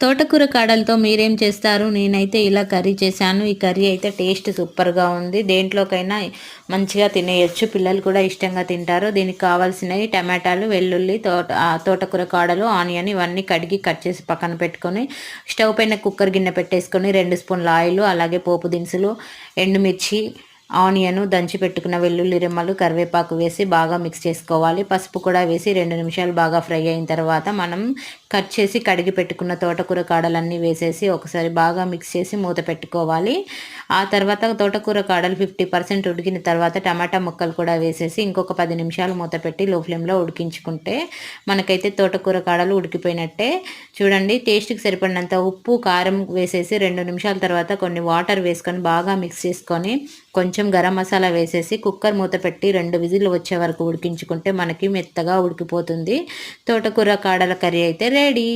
తోటకూర కాడలతో మీరేం చేస్తారు? నేనైతే ఇలా కర్రీ చేశాను. ఈ కర్రీ అయితే టేస్ట్ సూపర్గా ఉంది. దేంట్లోకైనా మంచిగా తినేయచ్చు. పిల్లలు కూడా ఇష్టంగా తింటారు. దీనికి కావాల్సినవి టమాటాలు వెల్లుల్లి తోట తోటకూర కాడలు ఆనియన్ ఇవన్నీ కడిగి కట్ చేసి పక్కన పెట్టుకొని స్టవ్ పైన కుక్కర్ గిన్నె పెట్టేసుకొని రెండు స్పూన్ల ఆయిల్ అలాగే పోపు దినుసులు ఎండుమిర్చి ఆనియను దంచి పెట్టుకున్న వెల్లుల్లి రెమ్మలు కరివేపాకు వేసి బాగా మిక్స్ చేసుకోవాలి. పసుపు కూడా వేసి రెండు నిమిషాలు బాగా ఫ్రై అయిన తర్వాత మనం కట్ చేసి కడిగి పెట్టుకున్న తోటకూర కాడలన్నీ వేసేసి ఒకసారి బాగా మిక్స్ చేసి మూత పెట్టుకోవాలి. ఆ తర్వాత తోటకూర కాడలు ఫిఫ్టీ పర్సెంట్ ఉడికిన తర్వాత టమాటా ముక్కలు కూడా వేసేసి ఇంకొక పది నిమిషాలు మూత పెట్టి లో ఫ్లేమ్లో ఉడికించుకుంటే మనకైతే తోటకూర కాడలు ఉడికిపోయినట్టే. చూడండి టేస్ట్కి సరిపడినంత ఉప్పు కారం వేసేసి రెండు నిమిషాల తర్వాత కొన్ని వాటర్ వేసుకొని బాగా మిక్స్ చేసుకొని కొంచెం గరం మసాలా వేసేసి కుక్కర్ మూత పెట్టి రెండు విజిల్లు వచ్చే వరకు ఉడికించుకుంటే మనకి మెత్తగా ఉడికిపోతుంది. తోటకూర కాడల కర్రీ అయితే రెడీ.